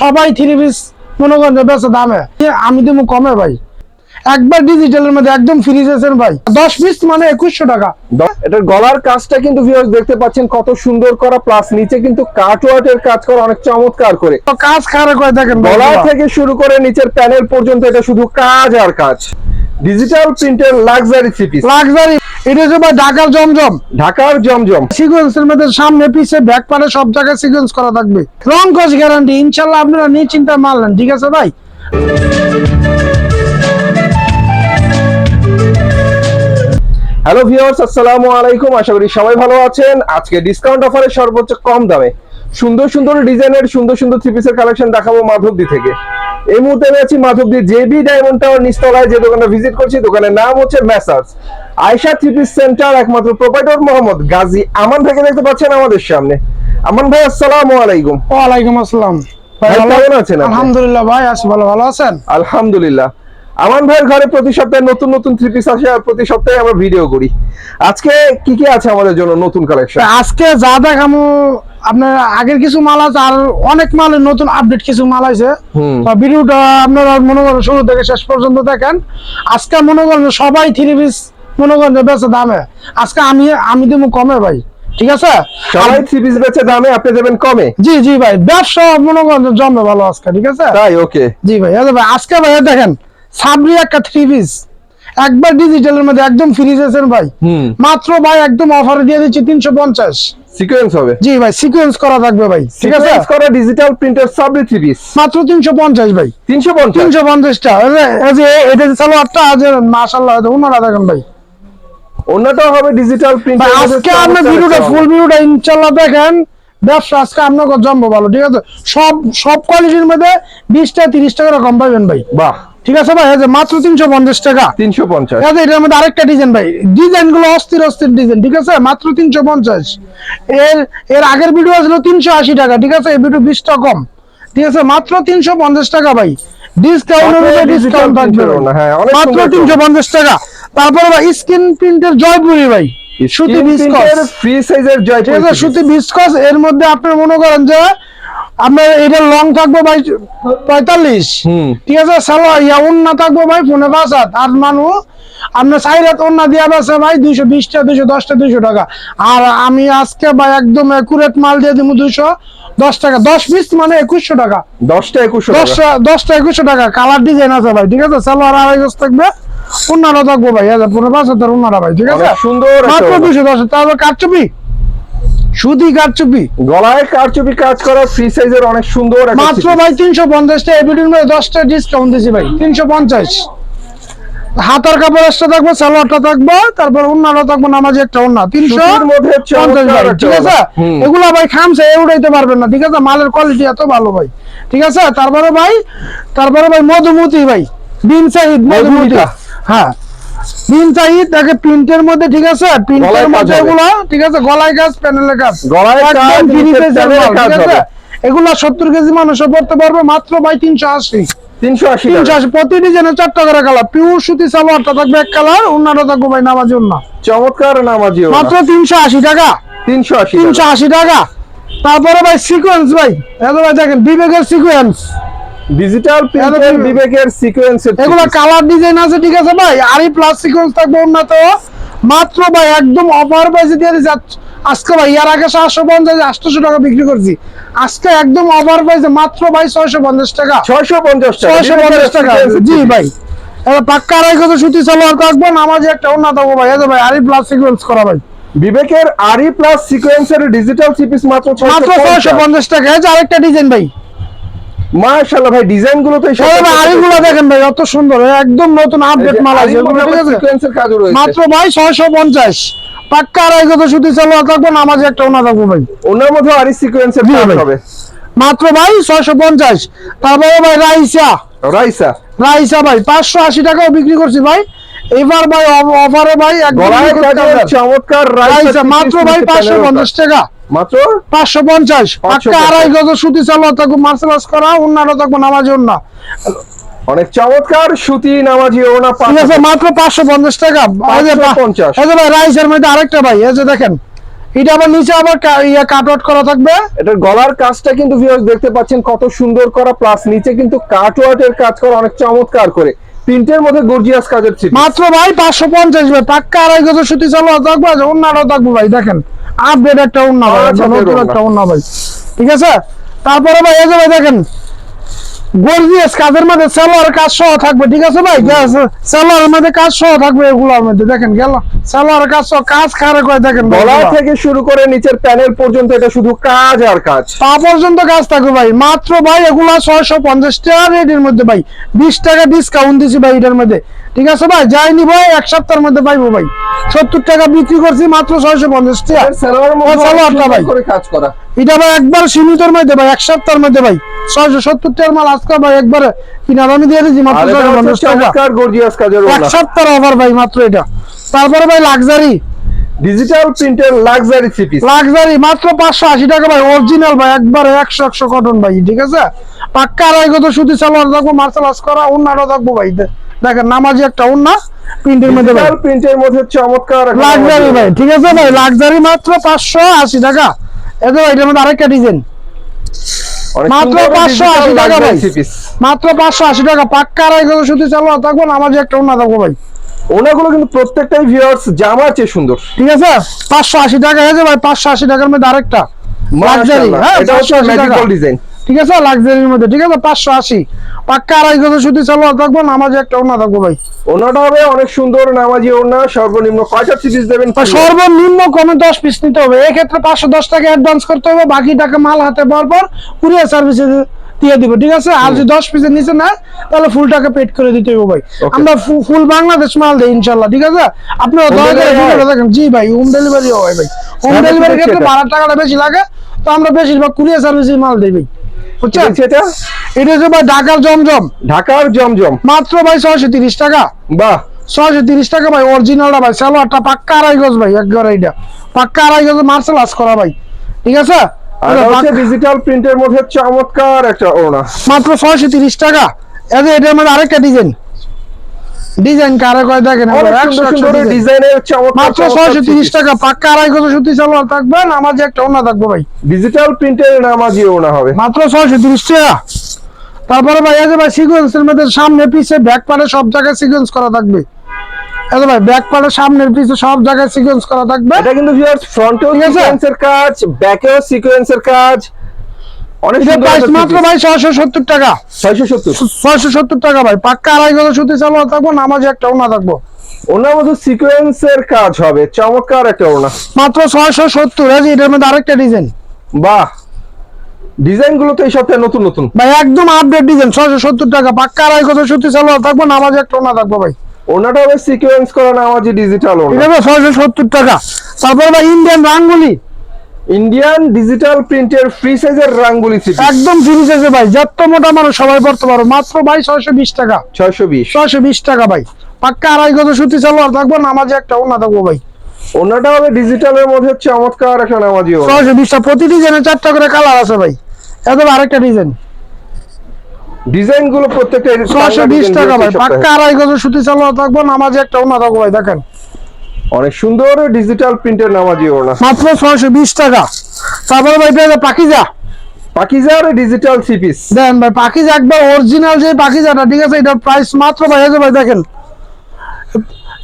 সবাই three piece মনে করেন যে দামে আমি দেবো কমে ভাই। একবার ডিজিটালের মধ্যে একদম ফ্রি আছেন ভাই। দশ পিস মানে একুশশো টাকা। এটার গলার কাজটা কিন্তু ভিউয়ার্স দেখতে পাচ্ছেন কত সুন্দর করা। প্লাস নিচে কিন্তু কাটওয়ার্টের কাজ করা অনেক চমৎকার করে। তো কাজ খারাপ করে দেখেন গলা থেকে শুরু করে নিচের প্যানেল পর্যন্ত এটা শুধু কাজ আর কাজ। ডিজিটাল প্রিন্টের লাক্সারি পিস লাক্সারি এটা হচ্ছে ঢাকার জমজম ঢাকার জমজম সিকোয়েন্সের মধ্যে সামনে পিছে ব্যাক পারে সব জায়গায় সিকোয়েন্স করা থাকবে। রং কস গ্যারান্টি ইনশাল্লাহ আপনারা নিশ্চিন্তে মারলেন ঠিক আছে ভাই? হ্যালো ভিউয়ার্স আসসালামু আলাইকুম আশা করি সবাই ভালো আছেন। আজকে ডিসকাউন্ট অফারে সর্বোচ্চ কম দামে। সুন্দর সুন্দর ডিজাইনের সুন্দর সুন্দর থ্রি পিসের কালেকশন দেখাবো মাধবদী থেকে। এই মুহূর্তে আমি আছি মাধবদী জেবি ডায়মন্ড টাওয়ার নিচতলায় যে দোকানটা ভিজিট করছি দোকানের নাম হচ্ছে messrs Ayesha three piece centre একমাত্র প্রোপাইটর মোহাম্মদ গাজী আমান ভাইকে দেখতে পাচ্ছেন আমাদের সামনে। আমান ভাই আসসালামু আলাইকুম। ওয়ালাইকুম আসসালাম। কেমন আছেন আলহামদুলিল্লাহ ভাই আছি ভালো ভালো আছেন? আলহামদুলিল্লাহ। আমান ভাইয়ের ঘরে প্রতি সপ্তাহে নতুন নতুন থ্রি পিস আসে আর প্রতি সপ্তাহে আমরা ভিডিও করি। আজকে কি কি আছে আমাদের জন্য নতুন কালেকশন আজকে যা দেখামু আপনার আগের কিছু মাল আছে আর অনেক মালের নতুন আপডেট কিছু মাল আছে ভিডিওটা আপনারা মনে করেন শুরু থেকে শেষ পর্যন্ত দেখেন। আজকে মনে করেন সবাই থ্রি পিস মনে করেন বেচে দামে। আজকে আমি আমি দেবো কমে ভাই ঠিক আছে? সবাই থ্রি পিস বেচে দামে আপনি দেবেন কমে? জি জি ভাই ব্যবসা মনে করেন জমে ভালো আজকে ঠিক আছে? তাই ওকে জি ভাই ভাই আজকে ভাই দেখেন সাবরি একটা থ্রি পিস একবার ডিজিটালের মধ্যে একদম ফ্রি দিয়েছেন ভাই। মাত্র ভাই একদম অফারে দিয়ে দিচ্ছি তিনশো পঞ্চাশ। সিকোয়েন্স হবে। জি ভাই সিকোয়েন্স করা থাকবে ভাই ঠিক আছে? সিকোয়েন্স করা ডিজিটাল প্রিন্টার থ্রি পিস মাত্র তিনশো পঞ্চাশ ভাই। 350 তিনশো পঞ্চাশটা। এই যে এটা চালো আটটা আজ মাসাল্লাহ উনারা দেখেন ভাই। অন্যটাও হবে ডিজিটাল প্রিন্টার আজকে আপনার ভিডিওটা ফুল ভিডিওটা ইনশাল্লাহ দেখেন ব্যবসা আজকে আপনাকে জম্ব ভালো ঠিক আছে? সব সব কোয়ালিটির মধ্যে বিশটা তিরিশ টাকা কম পাবেন ভাই। বাহ। ঠিক আছে ভাই যে মাত্র তিনশো পঞ্চাশ টাকা। 350 এই যে এটার মধ্যে আরেকটা ডিজাইন ভাই ডিজাইনগুলো অস্থির অস্থির ডিজাইন ঠিক আছে? মাত্র তিনশো পঞ্চাশ। এর এর আগের ভিডিও ছিল তিনশো আশি টাকা ঠিক আছে? এই ভিডিও বিশটা কম। ঠিক আছে মাত্র তিনশো পঞ্চাশ টাকা ভাই। ডিসকাউন্ট থাকবে হ্যাঁ, অনেক মাত্র তিনশো পঞ্চাশ টাকা। তারপরে ভাই স্ক্রিন প্রিন্টের জয়পুরি ভাই। সুতি বিস্কস ফ্রি সাইজের জয় ঠিক আছে সুতি বিস্কস এর মধ্যে আপনি মনে করেন যে আপনার এটা লং থাকবে ভাই পঁয়তাল্লিশ। ঠিক আছে সালো ইয়া উন্না থাকবে ভাই ফোনে পাঁচ হাত। আর মানুষ আপনার সাইরাত উন্না দিয়া বেছে ভাই দুইশো বিশটা দুইশো দশটা দুইশো টাকা। আর আমি আজকে ভাই একদম একুরেট মাল দিয়ে দিব দুইশো দশ টাকা। দশ পিস মানে একুশশো টাকা। 10টা 2100 টাকা। দশটা দশটা একুশশো টাকা। কালার ডিজাইন আছে ভাই ঠিক আছে? সালোয়ার আড়াই গজ থাকবে। উন্নারা থাকব ভাই হাজার পনেরো পাঁচ হাজার উন্নারা ভাই ঠিক আছে? সুন্দর মাত্র। দুইশো দশ তারপর কারচুপি। সুতি কারচুপি। গলায় কারচুপি কাজ করা ফ্রি সাইজের অনেক সুন্দর মাত্র ভাই তিনশো পঞ্চাশটা এবিডির মধ্যে দশটা ডিসকাউন্ট দিয়েছি ভাই তিনশো পঞ্চাশ। হাতার কাপড় একটা থাকবে সালোয়ারটা থাকবে তারপর উন্নাটা থাকবে নামাজি একটা উন্না তিনশো ঠিক আছে। এগুলা ভাই খামছে এ উঠাইতে পারবেন না ঠিক আছে? মালের কোয়ালিটি এত ভালো ভাই ঠিক আছে? তারপরে ভাই তারপরে ভাই মধুমতি ভাই বিন সাহিদ মধুমতি। হ্যাঁ বিন সাহিদ তাকে প্রিন্টের মধ্যে ঠিক আছে? প্রিন্টের মধ্যে হবে। ঠিক আছে? গলায় কাজ প্যানেলের কাজ। গলায় কাজ, একদম free নিচে size এর প্যানেলে মাল, কাজ ঠিক আছে? হবে। এগুলা কেজি মানুষও পড়তে পারবে মাত্র ভাই তিনশো আশি। 380 তিনশো টাকা। আশি প্রতি ডিজাইনের চারটা করে কালার পিওর সুতি সালোয়ারটা থাকবে এক কালার অন্যটা থাকবে ভাই নামাজি অন্য চমৎকার নামাজি মাত্র তিনশো আশি টাকা। 380 তিনশো টাকা। আশি টাকা। তারপরে ভাই সিকোয়েন্স ভাই। এত ভাই দেখেন বিবেকের সিকোয়েন্স ডিজিটাল প্রিন্টার বিবেকের সিকোয়েন্সের এগুলো কালার ডিজাইন আছে ঠিক আছে ভাই? আরই প্লাস সিকোয়েন্স থাকবে উন্নত। মাত্র ভাই একদম অফার প্রাইসে দিয়ে দিচ্ছে আজকে ভাই এর আগে সাতশো পঞ্চাশ আটশোশো টাকা বিক্রি করছি। আজকে একদম অফার প্রাইসে মাত্র ভাই ছয়শো পঞ্চাশ টাকা। 650 টাকা। ছয়শো পঞ্চাশ টাকা। জি ভাই। এবার পাক্কা আড়াই কত সুতি সালোয়ার থাকব নামাজি একটা অন্য থাকব ভাই। এই ভাই আরই প্লাস সিকোয়েন্স করা ভাই। বিবেকের আরি প্লাস সিকোয়েন্সের ডিজিটাল সিপিস মাত্র মাত্র ছয়শো পঞ্চাশ। টাকা। এই যে আরেকটা ডিজাইন ভাই। মাশাআল্লাহ ভাই ডিজাইনগুলো তো এই এই ভাই আড়িগুলো দেখেন ভাই অত সুন্দর একদম নতুন আপডেট মাল আছে সিকোয়েন্সের কাজ রয়েছে। মাত্র ভাই ছয়শো পঞ্চাশ। পাক্কা আড়াই কত সুতি চালু থাকব নামাজি একটা ওনা থাকব ভাই। ওনার মধ্যে আরি সিকোয়েন্সের কাজ হবে। মাত্র ভাই ছয়শো পঞ্চাশ। তারপরে ভাই রাইসা। রাইসা। রাইসা ভাই পাঁচশো আশি টাকাও বিক্রি করছি ভাই। এবার ভাই অফারে ভাই। চমৎকার মাত্র ভাই পাঁচশো পঞ্চাশ টাকা। মাত্র? পাঁচশো পঞ্চাশ। পাক্কা আড়াই গজ সুতি থাকব মার্শাল করা অন্যান্য থাকব নামাজি অন্য অনেক চমৎকার সুতি নামাজি ওনা ঠিক আছে মাত্র পাঁচশো পঞ্চাশ টাকা। এই যে পা- 550 এই যে ভাই রাইসের মধ্যে আরেকটা ভাই এই যে দেখেন এটা আবার নিচে আবার ইয়ে কাট আউট করা থাকবে। এটার গলার কাজটা কিন্তু ভিউয়ার্স দেখতে পাচ্ছেন কত সুন্দর করা প্লাস নিচে কিন্তু কাটওয়ার্টের কাজ করা অনেক চমৎকার করে। প্রিন্টের মধ্যে গর্জিয়াস কাজের ছিল মাত্র ভাই পাঁচশো পঞ্চাশ ভাই পাক্কা আড়াই গজ সুতি চালু থাকব আর অন্যটাও থাকবে ভাই দেখেন। আপডেট একটা অন্য ভাই ওড়না। একটা অন্য ভাই। ঠিক আছে? তারপরে ভাই এই যে ভাই দেখেন। গর্জিয়াস কাজের মধ্যে সালোয়ার কাজ সহ থাকবে ঠিক আছে ভাই? সালোয়ারের মধ্যে কাজ সহ থাকবে এগুলোর মধ্যে দেখেন গেল। সালোয়ার কাজ সহ কাজ খারে করে দেখেন গলা থেকে শুরু করে নিচের প্যানেল পর্যন্ত এটা শুধু কাজ আর কাজ। পা পর্যন্ত কাজ থাকবে ভাই। মাত্র ভাই এগুলা ছয়শো পঞ্চাশ টাকা রেটের মধ্যে ভাই। বিশ টাকা ডিসকাউন্ট দিছি ভাই এটার মধ্যে। ঠিক আছে ভাই? যাইনি ভাই এক সপ্তাহের মধ্যে পাইবো ভাই। সত্তর টাকা বিক্রি করছি মাত্র ছয়শো পঞ্চাশ টাকা। সালোয়ারটা ভাই। এটা ভাই একবার সীমিতর মধ্যে ভাই এক সপ্তাহের মধ্যে ভাই। ছয়শো সত্তর টাকার মাল আজকে ভাই একবারে কিনা দামি দিয়ে দিচ্ছি মাত্র ছয়শো পঞ্চাশ টাকা। এক সপ্তাহের অফার ভাই মাত্র এটা। তারপরে ভাই লাক্সারি ডিজিটাল প্রিন্টের লাক্সারি থ্রি পিস লাক্সারি মাত্র পাঁচশো আশি টাকা ভাই অরিজিনাল ভাই একবারে একশো একশো কটন ভাই ঠিক আছে? পাক্কা আড়াই গত সুতি সালোয়ার থাকব মার্শাল আর্টস করা উন্নাটা থাকব ভাই দেখেন নামাজি একটা উন্না প্রিন্টের মধ্যে প্রিন্টের মধ্যে চমৎকার লাক্সারি ভাই ঠিক আছে ভাই? লাক্সারি মাত্র পাঁচশো আশি টাকা। এতে এটার মধ্যে আরেকটা ডিজাইন মাত্র সুন্দর 580 টাকা ভাই। মাত্র পাঁচশো আশি টাকা। পাক্কা সুতি সালোয়ার থাকব নামাজি একটা উন্না থাকব ভাই। ওনাগুলো কিন্তু প্রত্যেকটাই ভিউয়ার্স জামার চেয়ে সুন্দর। ঠিক আছে? পাঁচশো আশি টাকা হয়েছে ভাই পাঁচশো আশি টাকার মধ্যে আরেকটা। লাক্সারি হ্যাঁ এটা হচ্ছে 580 টাকা। ডিজাইন ঠিক আছে? লাক্সারির মধ্যে ঠিক আছে? পাঁচশো আশি। পাক্কা আড়াই গজ সুতি সালোয়ার থাকব নামাজে একটা ওনা থাকব ভাই। ওনাটা হবে অনেক সুন্দর নামাজি ওনা সর্বনিম্ন কয়টা সিরিজ দেবেন সর্বনিম্ন কমে দশ পিস নিতে হবে। এক্ষেত্রে পাঁচশো দশ টাকা অ্যাডভান্স করতে হবে বাকি টাকা মাল হাতে পাওয়ার পর কুরিয়ার সার্ভিসে দিয়ে দিব ঠিক আছে? আর যদি দশ পিসের নিচে না তাহলে ফুল টাকা পেড করে দিতে হবে ভাই। আমরা ফুল বাংলাদেশ মাল দেই ইনশাল্লাহ ঠিক আছে? আপনারা দয়া করে? দেখেন। জি ভাই হোম ডেলিভারি হয় ভাই। হোম ডেলিভারি ক্ষেত্রে? ভাড়ার টাকাটা বেশি লাগে তো আমরা বেশিরভাগ কুরিয়ার সার্ভিসে মাল দেই ভাই। বুঝছেন? এটা? এটা হচ্ছে ভাই ঢাকার জমজম। ঢাকার জমজম। মাত্র ভাই ছয়শো তিরিশ টাকা। বাহ। ছয়শো তিরিশ টাকা ভাই অরিজিনালটা ভাই। সালোয়ারটা পাক্কা আড়াই গজ ভাই একবার এইটা পাক্কা আড়াই গজ মার্শাল আর্টস করা ভাই। ঠিক আছে? ডিজিটাল প্রিন্টের মধ্যে চমৎকার একটা ওনা মাত্র ছয়শো তিরিশ টাকা। যে এটার মধ্যে আরেকটা ডিজাইন ডিজাইন কারে কয় দেখেন। ডিজাইনের মাত্র ছয়শো তিরিশ টাকা পাক্কা আড়াই গজ সুতি সালোয়ার থাকবে আমার যে একটা ওনা থাকবে ভাই? ডিজিটাল প্রিন্টের নামাজি ওনা হবে। মাত্র ছয়শো তিরিশ টাকা। তারপরে ভাই যে ভাই সিকোয়েন্সের মধ্যে সামনে পিছে ব্যাক পারে সব জায়গায় সিকোয়েন্স করা থাকবে। এই ভাই ব্যাক পার্টে সামনের পিছে সব জায়গায় সিকোয়েন্স করা থাকবে। এটা কিন্তু ভিউয়ার্স ফ্রন্টেও সিকোয়েন্সের কাজ ব্যাকেও সিকোয়েন্সের কাজ অনেক এটা সুন্দর প্রাইস মাত্র ভাই ছয়শো সত্তর টাকা। 670 ছয়শো সত্তর টাকা ভাই। পাক্কা আড়াই গজ সুতি সালোয়ার থাকব নামাজে একটা ওনা থাকব। ওনার মধ্যে সিকোয়েন্সের কাজ হবে। চমৎকার একটা ওনা মাত্র ছয়শো সত্তর। এটার মধ্যে আরেকটা ডিজাইন বাহ! ডিজাইনগুলো তো এই সপ্তাহে নতুন নতুন। ভাই একদম আপডেট ডিজাইন ছয়শো সত্তর টাকা। পাক্কা আড়াই গজ সুতি সালোয়ার থাকব নামাজে একটা ওনা থাকব ভাই। ওনাটা হবে সিকোয়েন্স করা নামাজি ডিজিটাল ওনা ছয়শো সত্তর টাকা। তারপরে ভাই ইন্ডিয়ান রাঙ্গুলি। ইন্ডিয়ান ডিজিটাল প্রিন্টের ফ্রি সাইজের রাঙ্গুলি সিটি একদম ফিনিশ আছে ভাই যত মোটা মানুষ সবাই পড়তে পারো মাত্র ভাই ছয়শো বিশ টাকা। ছয়শো বিশ। ছয়শো বিশ টাকা ভাই। পাক্কা আড়াই গজ সুতি সালোয়ার থাকব নামাজে একটা ওনা থাকব ভাই। ওনাটা হবে ডিজিটালের মধ্যে হচ্ছে চমৎকার একটা নামাজি ওনা ছয়শো বিশটা প্রতি ডিজাইনে চারটা করে কালার আছে ভাই। এত আরেকটা ডিজাইন ডিজাইনগুলো প্রত্যেকটা ছয়শো বিশ design টাকা ভাই পাক্কা আড়াই গজ সুতি সালোয়ার থাকব নামাজে একটা ওনা থাকব ভাই দেখেন। অনেক সুন্দর ডিজিটাল প্রিন্টের নামাজি ওনা মাত্র ছয়শো বিশ টাকা। তারপরে ভাই পেয়ে পাকিজা। পাকিজার ডিজিটাল থ্রি পিস দেখেন ভাই পাকিজা একবার অরিজিনাল যে পাকিজাটা ঠিক আছে? এটার প্রাইস মাত্র ভাই যে ভাই দেখেন।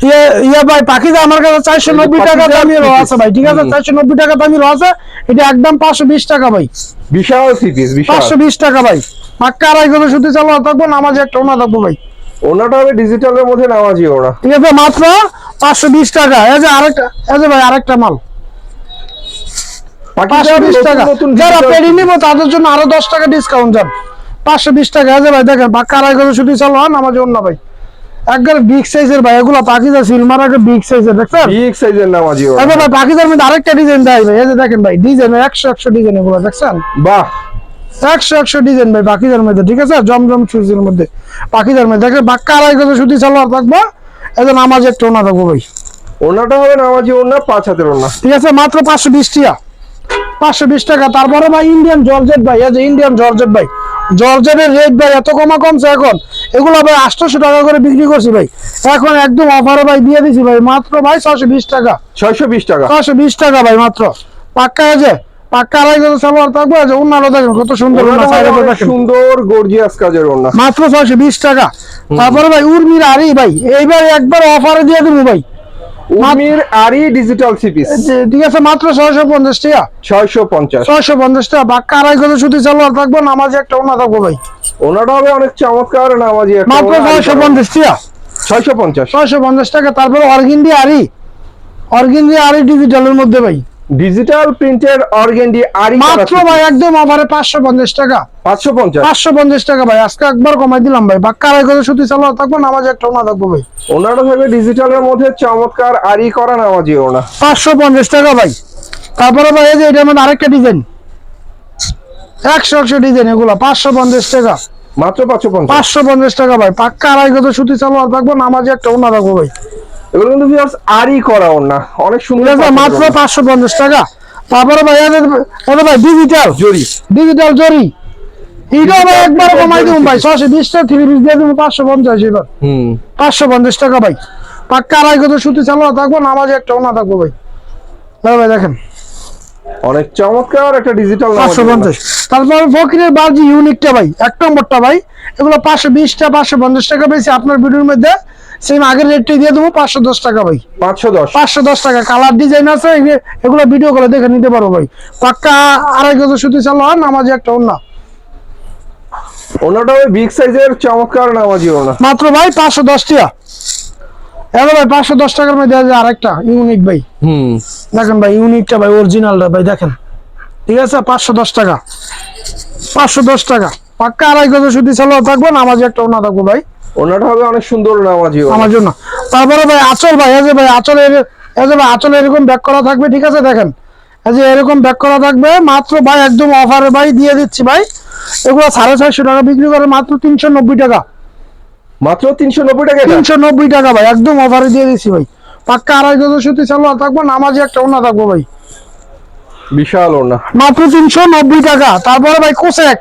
ইয়ে ইয়ে ভাই আমার কাছে চারশো নব্বই টাকা দামি আছে ভাই ঠিক আছে? চারশো নব্বই টাকা দামি আছে। এটা একদম পাঁচশো বিশ টাকা ভাই। বিশাল পাঁচশো বিশ টাকা ভাই। পাক্কা আড়াই থাকব নামাজে একটা ওনা থাকব ভাই। ওনাটা হবে ডিজিটালের মধ্যে নামাজি ওনা ঠিক আছে মাত্র পাঁচশো বিশ টাকা। এই যে আরেকটা এই যে ভাই আরেকটা মাল। পাঁচশো বিশ টাকা। যারা digital- নিবো তাদের জন্য আরও দশ টাকা ডিসকাউন্ট যান পাঁচশো বিশ টাকা। আছে ভাই দেখেন পাক্কা আড়াই করে ছুটি চালো হন আমার জন্য ভাই। একবার বিগ সাইজের ভাই এগুলো পাকিজা সিলমার একটা বিগ সাইজের দেখছেন? বিগ সাইজের নামাজি ওনা ভাই পাকিজার মধ্যে আরেকটা ডিজাইন দেয় ভাই। এই যে দেখেন ভাই ডিজাইন একশো একশো ডিজাইন এগুলো দেখছেন? বাহ! একশো একশো ডিজাইন ভাই পাকিজার মধ্যে ঠিক আছে? জমজম সুইজের মধ্যে। পাকিজার মধ্যে। দেখেন পাক্কা আড়াই ছুটি চালো আর থাকব। এজন আমার একটা ওনা থাকব ভাই। ওনাটা হবে নামাজি ওনা পাঁচ হাতের ওনা ঠিক আছে? মাত্র পাঁচশো বিশ টাকা পাঁচশো বিশ টাকা। তারপরে ভাই ইন্ডিয়ান জর্জেট ভাই। এই যে ইন্ডিয়ান জর্জেট ভাই। জর্জেটের রেট ভাই এত কমা কমছে এখন। এগুলো ভাই আটশোশো টাকা করে বিক্রি করছি ভাই। এখন একদম অফারে ভাই দিয়ে দিছি ভাই। মাত্র ভাই ছশো বিশ টাকা। ছয়শো বিশ টাকা। ছশো বিশ টাকা ভাই মাত্র। পাক্কা আছে পাক্কা আড়াই গজ সালোয়ার থাকবে আছে অন্যান্য দেখেন কত সুন্দর। সুন্দর গর্জিয়াস কাজের ওনা মাত্র ছশো বিশ টাকা। তারপরে ভাই উর্মির আরি ভাই এইবার একবার অফারে দিয়ে দেবো ভাই। উর্মির আরি ডিজিটাল সিপিস ঠিক আছে মাত্র ছয়শো পঞ্চাশ টাকা। ছয়শো পঞ্চাশ। ছয়শো পঞ্চাশ টাকা বাক্কা আড়াই গজ শুধু সালোয়ার থাকব নামাজে একটা ওনা থাকব ভাই। ওনাটা হবে অনেক চমৎকার নামাজি একটা মাত্র ছয়শো পঞ্চাশ টাকা। ছয়শো পঞ্চাশ। ছয়শো পঞ্চাশ টাকা তারপরে অর্গিন্ডি আরি অর্গিন্ডি আরি ডিজিটালের মধ্যে ভাই। ডিজিটাল প্রিন্টের অর্গেন্ডি আর মাত্র ভাই একদম অফারে পাঁচশো পঞ্চাশ টাকা। পাঁচশো পঞ্চাশ? পাঁচশো পঞ্চাশ টাকা ভাই আজকে একবার কমাই দিলাম ভাই। বাক্কা আড়াই করে সুতি সালোয়ার থাকব নামাজে একটা ওনা থাকব ভাই। ওনাটা থাকবে ডিজিটালের মধ্যে চমৎকার আরি করা নামাজি ওনা। পাঁচশো পঞ্চাশ টাকা ভাই। তারপরে ভাই এই যে এটা মধ্যে আরেকটা ডিজাইন একশো একশো ডিজাইন এগুলো পাঁচশো পঞ্চাশ টাকা। মাত্র পাঁচশো পঞ্চাশ? পাঁচশো পঞ্চাশ টাকা ভাই। পাক্কা আড়াই গজ সুতি সালোয়ার থাকব নামাজে একটা ওনা থাকব ভাই। এগুলো কিন্তু ভিউয়ার্স আরি করা ওনা অনেক সুন্দর মাত্র পাঁচশো পঞ্চাশ টাকা। তারপরে ভাই যে ভাই ডিজিটাল জরি। ডিজিটাল জরি। এটাও ভাই একবার কমাই দেবো ভাই ছশো বিশটা থ্রি দিয়ে দেবো পাঁচশো পঞ্চাশ এবার। হুম। পাঁচশো পঞ্চাশ টাকা ভাই। পাক্কা আড়াই গজ সুতি সালোয়ার থাকব নামাজে একটা ওনা থাকব ভাই। ভাই ভাই দেখেন। অনেক চমৎকার একটা ডিজিটাল পাঁচশো পঞ্চাশ। তারপরে ফকিরের বাজি ইউনিকটা ভাই এক নম্বরটা ভাই। এগুলো পাঁচশো বিশটা পাঁচশো পঞ্চাশ টাকা পেয়েছি আপনার ভিডিওর মধ্যে সেম আগের রেটটাই দিয়ে দেবো পাঁচশো দশ টাকা ভাই। পাঁচশো দশ। পাঁচশো দশ টাকা। কালার ডিজাইন আছে এগুলো- ভিডিও করে দেখে নিতে পারো ভাই। পাক্কা আড়াই গজ সুতি চালো আর নামাজি একটা অন্য ওনাটা ওই বিগ সাইজের চমৎকার নামাজি ওনা মাত্র ভাই পাঁচশো দশ টাকা। এবার ভাই পাঁচশো দশ টাকার মধ্যে আছে আরেকটা ইউনিক ভাই। হুম। দেখেন ভাই ইউনিকটা ভাই অরিজিনালটা ভাই দেখেন। ঠিক আছে পাঁচশো দশ টাকা। পাঁচশো দশ টাকা। পাক্কা আড়াই গজ সুতি চালো থাকব নামাজি একটা অন্য থাকব ভাই। ওনাটা হবে অনেক সুন্দর নামাজি আমার জন্য তারপরে ভাই আচল ভাই এই যে ভাই আচলের এই যে ভাই আচলে এরকম ব্যাক করা থাকবে ঠিক আছে দেখেন। এই যে এরকম ব্যাক করা থাকবে মাত্র ভাই একদম অফারে ভাই দিয়ে দিচ্ছি ভাই। এগুলো সাড়ে চারশো টাকা বিক্রি করে মাত্র তিনশো নব্বই টাকা। মাত্র তিনশো নব্বই টাকা তিনশো নব্বই টাকা ভাই একদম অফারে দিয়ে দিচ্ছি ভাই। পাক্কা আড়াই গজ সুতি চালু থাকব নামাজি একটা অন্য থাকব ভাই। বিশাল ওনা মাত্র তিনশো নব্বই টাকা। তারপরে ভাই কোসেক।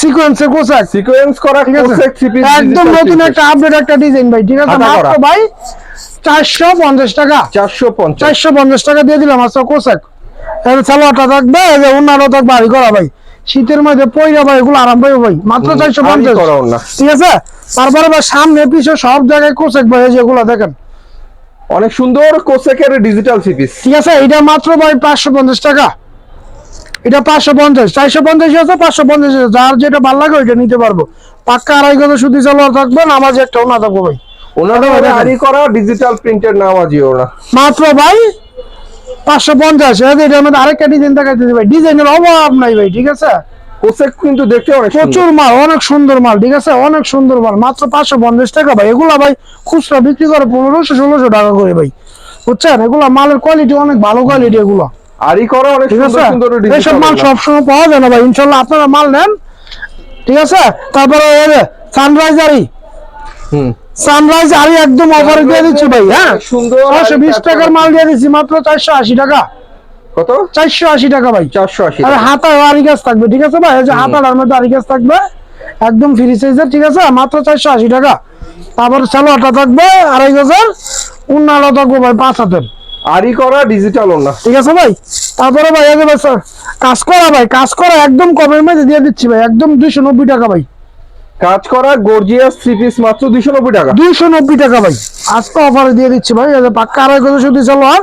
সিকোয়েন্সের কোসেক সিকোয়েন্স করা কোসেক পিস একদম নতুন একটা আপডেট একটা ডিজাইন ভাই। ঠিক আছে মাত্র ভাই চারশো পঞ্চাশ টাকা। চারশো পঞ্চাশ। চারশো পঞ্চাশ টাকা দিয়ে দিলাম আচ্ছা কোসেক এর সালোয়ারটা থাকবে যে অন্যান্য থাকবে আড়ি করা ভাই। শীতের মধ্যে পয়রা ভাই এগুলো আরাম পাইবে ভাই। মাত্র চারশো আরি পঞ্চাশ করা ওনা ঠিক আছে? তারপরে ভাই সামনে পিছনে সব জায়গায় কোসেক ভাই এই যেগুলো দেখেন। অনেক সুন্দর কোসেকের ডিজিটাল থ্রি পিস ঠিক আছে এটা মাত্র ভাই পাঁচশো পঞ্চাশ টাকা। এটা পাঁচশো পঞ্চাশ চারশো পঞ্চাশ আছে পাঁচশো পঞ্চাশ আছে। যার যেটা ভালো লাগে ওইটা নিতে পারব। পাক্কা আড়াই গজ সুতি সালোয়ার থাকবে নামাজ একটা ওনা থাকব ভাই। করা ডিজিটাল প্রিন্টের নামাজি ওনা। মাত্র ভাই পাঁচশো পঞ্চাশ এটার মধ্যে আরেকটা ডিজাইন দেখাইতেছি ভাই। ডিজাইনের অভাব নাই ভাই ঠিক আছে? কোসেক কিন্তু দেখতে অনেক প্রচুর মাল অনেক সুন্দর মাল ঠিক আছে? অনেক সুন্দর মাল মাত্র পাঁচশো পঞ্চাশ টাকা ভাই। এগুলা ভাই খুচরা বিক্রি করে পনেরোশো ষোলোশো টাকা করে ভাই। বুঝছেন? এগুলা মালের কোয়ালিটি অনেক ভালো কোয়ালিটি এগুলো। আরি করা অনেক সুন্দর সুন্দর ডিজিটাল মাল সবসময় পাওয়া যায় না ভাই। ইনশাল্লাহ আপনারা মাল নেন। ঠিক আছে? তারপরে সানরাইজ আরি হুম। সানরাইজ আরি একদম অফারে দিয়ে দিচ্ছি ভাই হ্যাঁ? সুন্দর ছশো বিশ টাকার মাল দিয়ে দিচ্ছি মাত্র চারশো আশি টাকা। কত? চারশো আশি টাকা ভাই। চারশো আশি আর হাতা আরি গাছ থাকবে ঠিক আছে ভাই? এই যে হাতাটার মধ্যে আরি গাছ থাকবে একদম ফ্রি সাইজের ঠিক আছে? মাত্র চারশো আশি টাকা। তারপর সালোয়ারটা থাকবে আড়াই হাজার উন্নালো থাকবে ভাই পাঁচ হাতের। আরি করা ডিজিটাল ওনা ঠিক আছে ভাই? তারপরে ভাই যে ভাই স্যার, কাজ করা ভাই কাজ করা একদম কমের মধ্যে দিয়ে দিচ্ছি ভাই একদম দুইশো নব্বই টাকা ভাই। কাজ করা গর্জিয়াস থ্রি পিস মাত্র দুইশো নব্বই টাকা। দুইশো নব্বই টাকা ভাই। আজকে অফারে দিয়ে দিচ্ছি ভাই পাক্কা আড়াই গজ শুধু সালোয়ার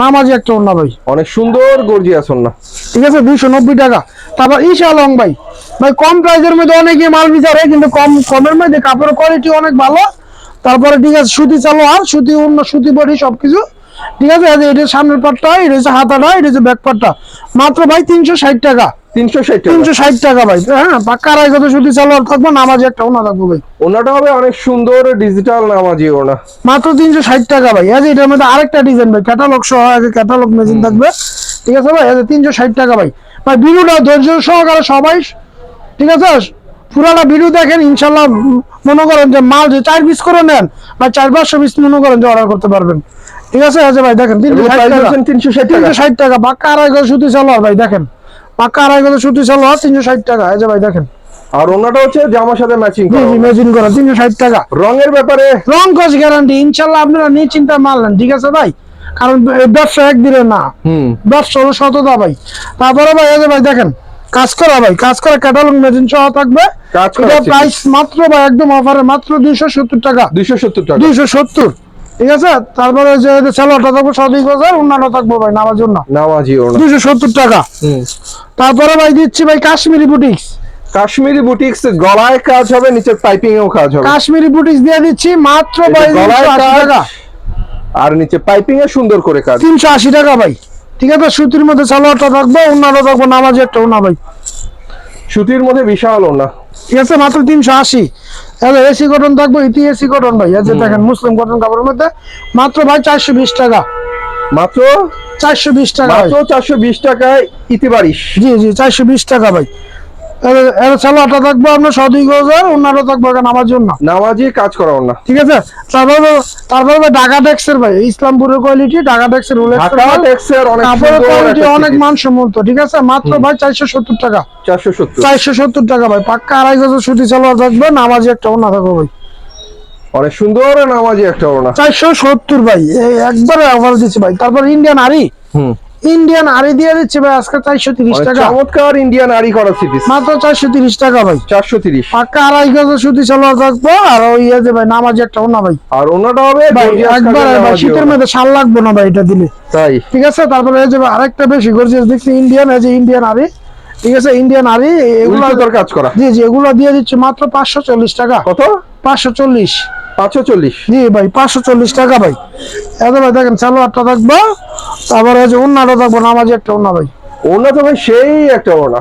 নামাজি একটা অন্য ভাই। অনেক সুন্দর গর্জিয়াস ওনা ঠিক আছে দুইশো নব্বই টাকা। তারপর ইশা লং ভাই ভাই কম প্রাইসের মধ্যে অনেকে মাল বিচারে কিন্তু কম কমের মধ্যে কাপড়ের কোয়ালিটি অনেক ভালো। তারপরে ঠিক আছে সুতি চালো আর সুতি অন্য সুতি বডি সবকিছু। ঠিক আছে? এটা সামনের পাটটা এটা হচ্ছে হাতাটা এটা হচ্ছে ব্যাক পাটটা। মাত্র ভাই তিনশো ষাট টাকা। তিনশো ষাট তিনশো ষাট টাকা ভাই। হ্যাঁ পাক্কা থাকব নামাজ একটা ওনা থাকব ভাই। ওনাটা হবে অনেক সুন্দর ডিজিটাল নামাজি ওনা। মাত্র তিনশো ষাট টাকা ভাই। এই যে এটার মধ্যে আরেকটা ডিজাইন ভাই। ক্যাটালগ সহ ক্যাটালগ মেশিন থাকবে। ঠিক আছে ভাই? তিনশো ষাট টাকা ভাই। ভাই ভিডিওটা ধৈর্য সহকারে সবাই ঠিক আছে? ভিডিও দেখেন ইনশাল্লাহ মনে করেন যে মাল যে চার পিস করে নেন বা চার পাঁচশো পিস মনে করেন যে অর্ডার করতে পারবেন। ঠিক আছে যে ভাই দেখেন তিনশো ষাট টাকা। তিনশো ষাট টাকা। পাক্কা আড়াই গজ সুতি চালো ভাই দেখেন। পাক্কা আড়াই গজ সুতি চালো তিনশো ষাট টাকা। যে ভাই দেখেন। আর ওনাটা হচ্ছে জামার সাথে ম্যাচিং জি জি মেজিন করা তিনশো ষাট টাকা। রঙের ব্যাপারে রং কস গ্যারান্টি ইনশাল্লাহ আপনারা নিশ্চিন্তা মারলেন ঠিক আছে ভাই? কারণ ব্যবসা একদিনে না। হুম। ব্যবসা হলো সততা ভাই। তারপরে ভাই এই ভাই দেখেন কাজ করা ভাই কাজ করা ক্যাটালগ মেজিন সহ থাকবে। কাজ করা প্রাইস মাত্র ভাই একদম অফারে মাত্র দুইশো সত্তর টাকা। দুইশো সত্তর টাকা। দুইশো সত্তর। ঠিক আছে? তারপরে যে স্যালোয়ারটা থাকব সদিক বাজার অন্যান্য থাকব ভাই নামার জন্য নামাজি ওনা সত্তর টাকা। তারপরে ভাই দিচ্ছি ভাই কাশ্মীরি বুটিক্স। কাশ্মীরি বুটিক্স গলায় কাজ হবে নিচের পাইপিং এও কাজ হবে। কাশ্মীরি বুটিক্স দিয়ে দিচ্ছি মাত্র ভাই গলায় টাকা। আর নিচে পাইপিং এ সুন্দর করে কাজ। তিনশো আশি টাকা ভাই। ঠিক আছে? সুতির মধ্যে সালোয়ারটা থাকব অন্যান্য থাকব নামাজি একটা ওনা ভাই। সুতির মধ্যে বিশাল ওনা ঠিক আছে? মাত্র তিনশো আশি। এসি কটন থাকব ইতি এসি কটন ভাই। যে দেখেন মুসলিম কটন কাপড়ের মধ্যে মাত্র ভাই চারশো বিশ টাকা। মাত্র? চারশো বিশ টাকা। মাত্র চারশো বিশ টাকায় ইতিবারিশ জি জি চারশো বিশ টাকা ভাই। এর থাকব আপনার সদুই গজার অন্যান্য থাকব এখানে আমার জন্য। নামাজি কাজ করা না ঠিক আছে? তারপরে তারপরে ঢাকা ট্যাক্সের ভাই ইসলামপুরের কোয়ালিটি ঢাকা ঢাকা অনেক কাপড়ের কোয়ালিটি অনেক মানসম্মত ঠিক আছে? মাত্র ভাই চারশো সত্তর টাকা। চারশো সত্তর। টাকা ভাই পাক্কা আড়াই হাজার সুতি সালোয়ার থাকবে নামাজি একটা ওনা থাকবে ভাই। অনেক সুন্দর নামাজি একটা ওনা চারশো সত্তর ভাই এই একবারে অফার দিচ্ছে ভাই। তারপর ইন্ডিয়ান আরি। হুম। ইন্ডিয়ান আরি দিয়ে দিচ্ছি ভাই আজকে চারশো তিরিশ টাকা। চমৎকার ইন্ডিয়ান আরি করা সিপিস মাত্র চারশো তিরিশ টাকা ভাই। চারশো তিরিশ। পাক্কা আড়াই গজের সুতি সালোয়ার থাকব আর ওই ইয়ে যে ভাই নামাজি একটা ওনা ভাই। আর ওনাটা হবে ভাই একবার শীতের মধ্যে শাল লাগবে না ভাই এটা দিলে। তাই। ঠিক আছে? তারপরে এই যে আরেকটা বেশি গর্জিয়াস দেখছি ইন্ডিয়ান এই যে ইন্ডিয়ান আরি ঠিক আছে? ইন্ডিয়ান আরি এগুলো কাজ করা। জি জি এগুলো দিয়ে দিচ্ছি মাত্র পাঁচশো চল্লিশ টাকা। কত? পাঁচশো চল্লিশ। পাঁচশো চল্লিশ। জি ভাই পাঁচশো চল্লিশ টাকা ভাই। এত ভাই দেখেন সালোয়ারটা থাকব তারপরে যে উন্নাটা থাকব নামাজি একটা ভাই। ওনা তো ভাই সেই একটা ওনা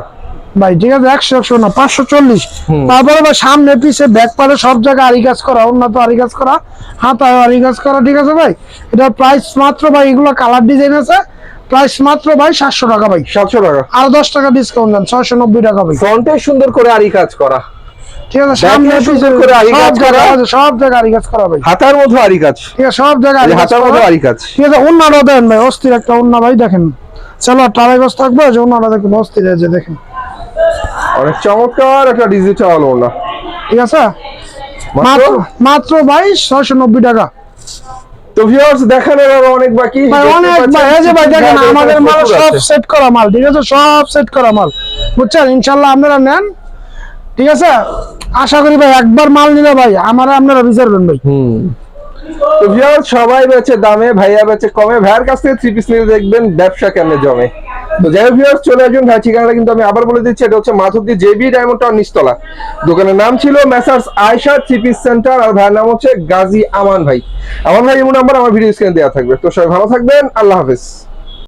ভাই ঠিক আছে একশো একশো না পাঁচশো চল্লিশ। তারপরে সামনে পিছে ব্যাক পারে সব জায়গায় আরি কাজ করা উন্নত আরি কাজ করা হাতায় আরি কাজ করা ঠিক আছে ভাই? এটার প্রাইস মাত্র ভাই এগুলো কালার ডিজাইন আছে প্রাইস মাত্র ভাই সাতশো টাকা ভাই। সাতশো টাকা। আর দশ টাকা ডিসকাউন্ট দেন ছয়শো নব্বই টাকা ভাই। ফ্রন্টে সুন্দর করে আরি কাজ করা। ঠিক আছে সামনে সুন্দর করে আরি কাজ করা। সব জায়গায় আরি কাজ করা ভাই। হাতার মধ্যে আরি কাজ ঠিক আছে সব জায়গায় এই আরি যে কাজ হাতার মধ্যে আরি কাজ ঠিক আছে উন্নাটা দেন ভাই অস্থির একটা উন্না ভাই দেখেন। চলো টালাই গছ থাকবে যে উন্নাটা দেখেন অস্থির আছে দেখেন। অনেক চমৎকার একটা ডিজিটাল ওনা ঠিক আছে? মাত্র? ভাই ছয়শো নব্বই টাকা। তো ভিউয়ার্স দেখানোর আরও অনেক বাকি। ভাই অনেক ভাই এই যে ভাই দেখেন আমাদের মাল সব সেট করা মাল ঠিক আছে? সব সেট করা মাল। বুঝছেন? ইনশাল্লাহ আপনারা নেন। ঠিক আছে? আশা করি ভাই একবার মাল নিলে ভাই আমারা আপনারা ভাই। হুম। তো ভিউয়ার্স সবাই বেচে দামে ভাইয়া বেচে কমে। ভাইয়ের কাছ থেকে থ্রি পিস নিয়ে দেখবেন ব্যবসা কেমনে জমে। তো যাই হোক ভিউয়ার্স চলে আসবেন ভাই ঠিকানাটা কিন্তু আমি আবার বলে দিচ্ছি। এটা হচ্ছে মাধবদী জেবি ডায়মন্ড টাউন নিচতলা। দোকানের নাম ছিল messrs Ayesha three piece centre আর ভাইয়ের নাম হচ্ছে গাজী আমান ভাই। আমান ভাই এমন নাম্বার আমার ভিডিও স্ক্রিনে দেওয়া থাকবে। তো সবাই ভালো থাকবেন। আল্লাহ হাফেজ।